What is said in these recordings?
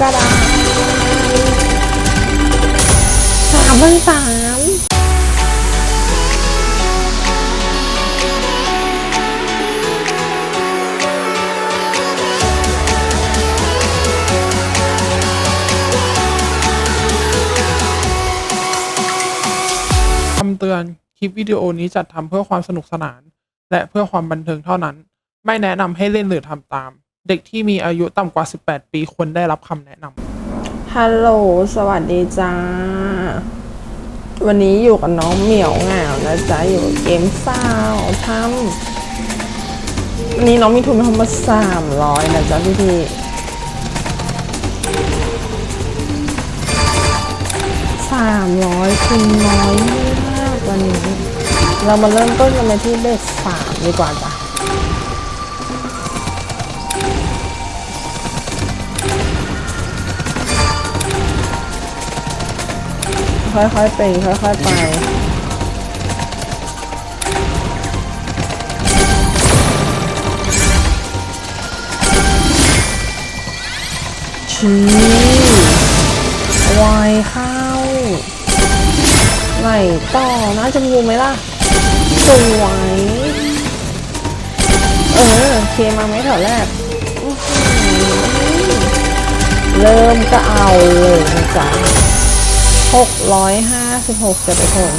กระดานสามพันสามคำเตือน คลิปวิดีโอนี้จัดทำเพื่อความสนุกสนาน และเพื่อความบันเทิงเท่านั้น ไม่แนะนำให้เล่นหรือทำตาม เด็กที่มีอายุต่ำกว่า 18 ปีควรได้รับคำแนะนำฮัลโหล สวัสดีจ้า วันนี้อยู่กับน้องเหมียวเหงานะจ๊ะ อยู่กับเกมสาวทำวันนี้น้องมีทุนทั้งหมดสามร้อยนะจ๊ะพี่พี่สามร้อยคุณน้อยมากวันนี้ เรามาเริ่มต้นกันที่เบสสามดีกว่าจ้ะ ค่อยๆเป็นค่อยๆไปชี้วายเข้าไหลต่อน่าจะมูไหมล่ะ สวย เออ เคมาไหมแถวแรก เริ่มก็เอาเลยจ๊ะ หกร้อยห้าสิบหกจะไปผล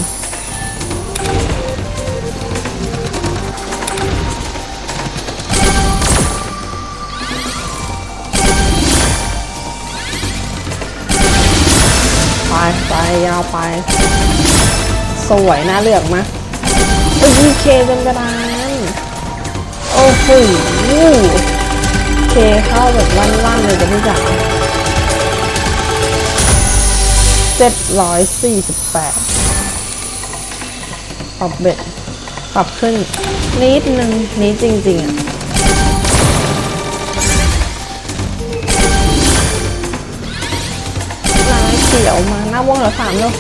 ไปไปยาวไป สวยนะเหลือกมะเอ้ยเคจนกระดานโอ้โหเคเข้าแบบลั่นๆเลยจะพี่จ๋าเจ็ดร้อยสี่สิบ แปดปรับเบ็ดปรับขึ้นนิดนึงนิดจริงๆอะลายเขียวมาหน้าว่องเหลือสามแล้ว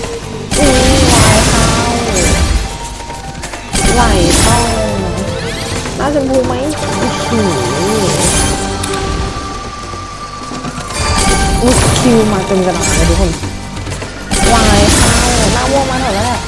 อืมลายเข้าไหลเข้าหน้าชมพูไหมอื้อหืออุ๊ยคิวมาเต็มกระดาษเลยทุกคน วายเข้าหน้าม่วงมาแถวแรก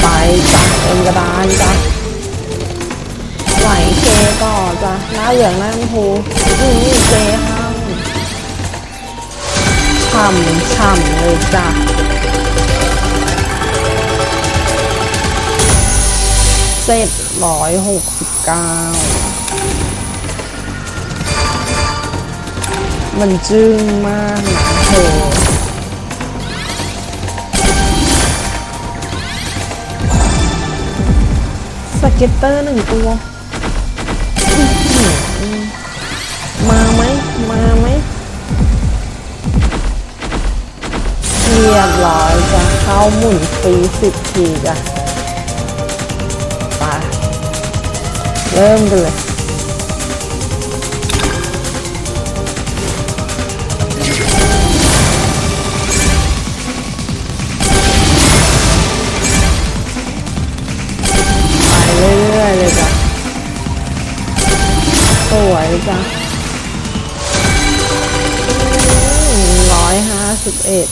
ไปจ้ะเต็มกระดานจ้ะ ไหลเคก่อจ้ะหน้าเหลืองหน้าชมพูอือเคห้างฉ่ำฉ่ำเลยจ้ะเจ็ดร้อยหกสิบเก้ามันจึ้งมากนะเธอสเก็ตเตอร์หนึ่งตัว มาไหมเรียบร้อยจะเข้าหมุนฟรีสิบทีจ้ะไปเริ่มกันเลยไปเรื่อยๆเลยจ้ะสวยจ้ะ ร้อยห้าสิบเอ็ด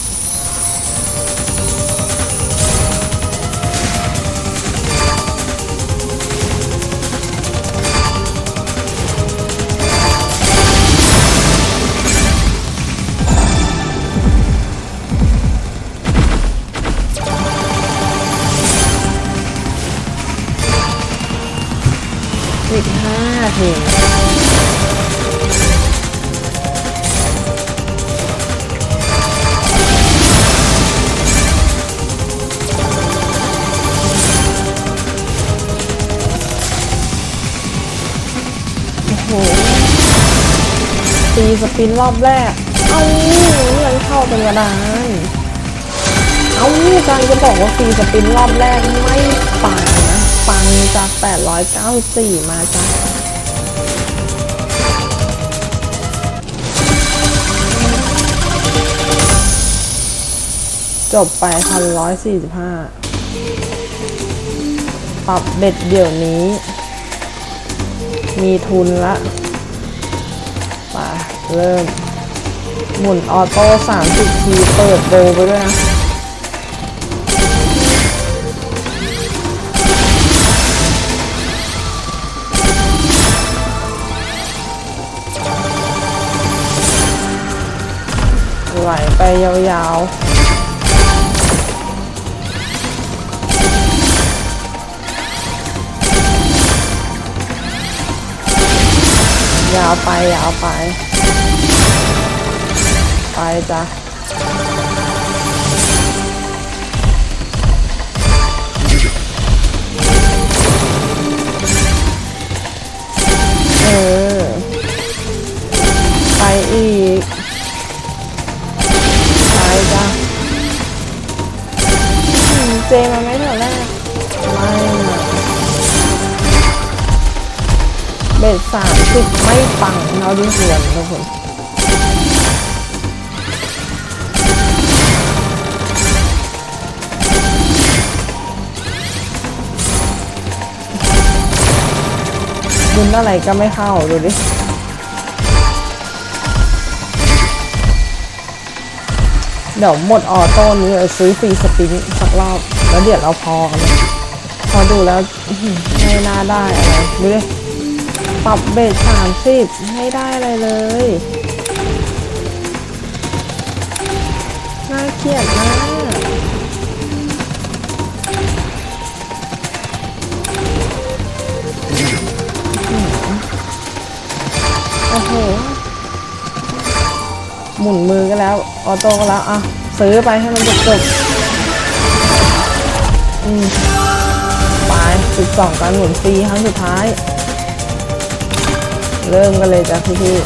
สิบห้าถึง ตีสปินรอบแรก เอาเงินเข้าเป็นกระดานเอาการจะบอกว่าตีสปินรอบแรกไม่ป่านะปังจาก 894 มาจ้ะจบไปพันร้อยสี่สิบห้าปรับเบ็ดเดี๋ยวนี้ มีทุนละไปเริ่ม หมุนออโต้30 ที เปิดโบไปด้วยนะ ไหลไปยาวๆ ยาวไปยาวไป ไปจ้ะเออ ไปอีก ไปจ้ะเจมา เบ็ดสามสิบไม่ปังเราดูส่วนทุกคนบุญอะไรก็ไม่เข้าดูดิเดี๋ยวหมดออโต้นี้เราซื้อฟรีสปรินสักรอบ แล้วเดี๋ยวเราพอกันเลยพอดูแล้วไม่น่าได้อะไรดูดิ ปรับเบสสามสิบไม่ได้อะไรเลย น่าเกลียดมากโอ้โห หมุนมือก็แล้ว ออโต้ก็แล้ว อะ ซื้อไปให้มันจบจบๆอืมไปสิบสองการหมุนฟรีครั้งสุดท้าย เริ่มกันเลยจ้ะพี่พี่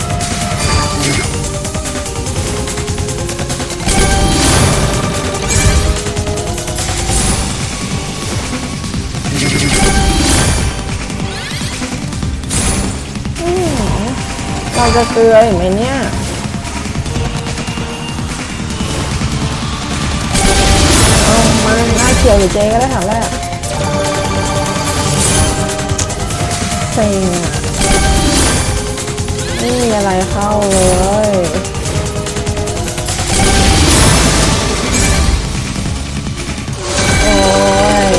เราจะเกลืออีกไหมเนี่ยเอามาหน้าเขียวหรือเจก็ได้ถามแรกเซ็งอะ ไม่มีอะไรเข้าเลยโอ้ย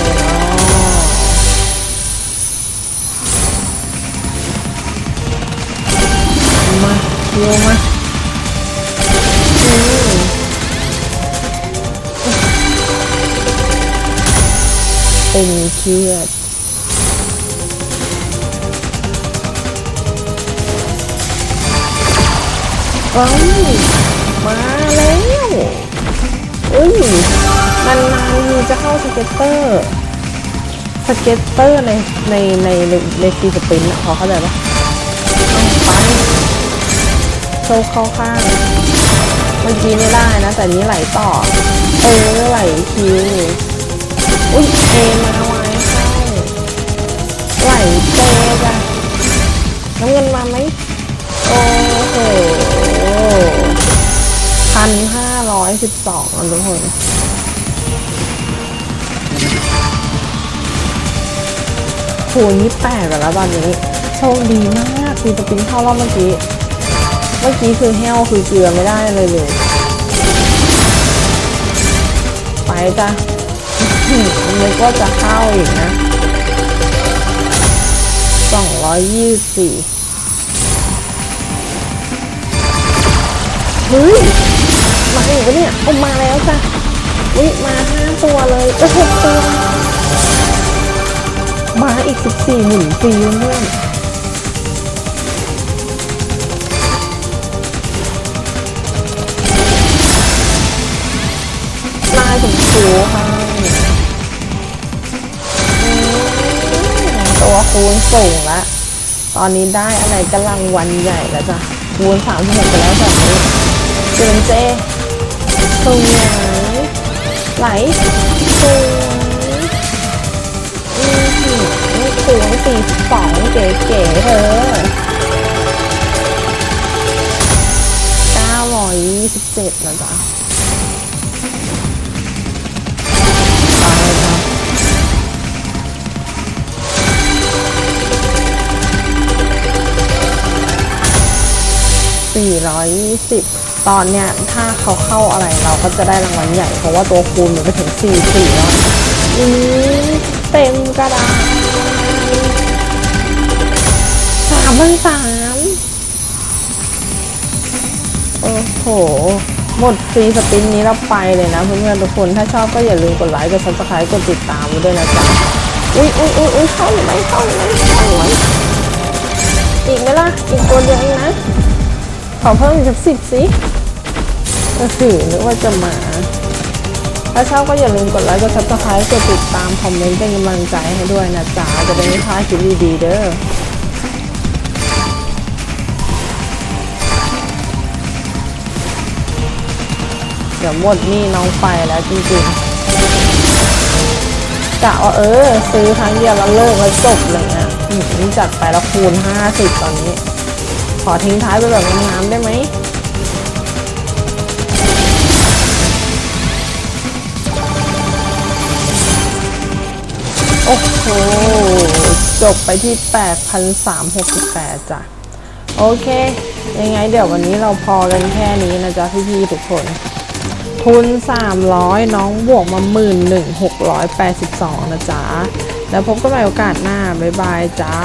มาคิวมาเป็นเครียด เอ้ยมาแล้วเอ้ยนานๆทีจะเข้าสเก็ตเตอร์สเก็ตเตอร์ในในในในในฟีสปรินต์อะพอเข้าใจปะเอาไปโชว์เข้าข้างเมื่อกี้ไม่ได้นะ แต่นี้ไหลต่อ เออไหลคิวอุ้ยเอมาไว้เข้าไหลเจจ้ะน้ำเงินมาไหมโอ้โห พันห้าร้อยสิบสองทุกคนคูณยี่แปดกันแล้วตอนนี้ โชคดีมากคือสปรินเข้ารอบเมื่อกี้ เมื่อกี้คือแห้วคือเกลือไม่ได้เลยเลย ไปจ้ะนึกว่าจะเข้าอีกนะสองร้อยยี่สี่ เฮ้ยมาอีกปะเนี่ยเอามาแล้วจ้ะวิมาห้าตัวเลยเอ้หกตัวมาอีกสิบสี่หมุนฟรีเพื่อนลายถึงคิวค่ะตัวคูณสูงละ ตอนนี้ได้อะไรกำลังวันใหญ่แล้วจ้ะคูณสามสิบหกไปแล้วแบบนี้ เจนเจสวยไหลสวยอือหือ42เก๋ๆเธอ927นะจ๊ะไปจ้ะ420 ตอนเนี้ยถ้าเขาเข้าอะไรเราก็จะได้รางวัลใหญ่ เพราะว่าตัวคูณมันไปถึง44แล้วอืมเต็มกระดานสามพันสามโอ้โห หมดฟรีสปินนี้เราไปเลยนะเพื่อนๆทุกคน ถ้าชอบก็อย่าลืมกดไลค์ กดซับสไครต์กดติดตามไว้ด้วยนะจ๊ะ อุ้ยอุ้ยอุ้ยอุ้ยเข้าหรือไม่เข้าหรือไม่เข้าหรือไม่อีกไหมล่ะ อีกตัวเดียวเองนะ ขอเพิ่มอีกสักสิบสิ ก็ถือนึกว่าจะมา ถ้าชอบก็อย่าลืมกดไลค์กดซับสไครต์กดติดตามคอมเมนต์เป็นกำลังใจให้ด้วยนะจ๊ะจะได้ไม่พลาดคลิปดีๆเด้อเดี๋ยวหมดนี่น้องไปแล้วจริงๆกะว่าเออ ซื้อครั้งเดียวแล้วเลิกแล้วจบเลยนะอืมจัดไปแล้วคูณ 50 ตอนนี้ ขอทิ้งท้ายไปแบบงามๆได้ไหม โอ้โห จบไปที่ 8,368 จ้ะ โอเค ยังไงเดี๋ยววันนี้เราพอกันแค่นี้นะจ๊ะพี่ๆทุกคน ทุน 300 น้องบวกมา 11,682 นะจ๊ะ แล้วพบกันใหม่โอกาสหน้า บ๊ายบายจ้า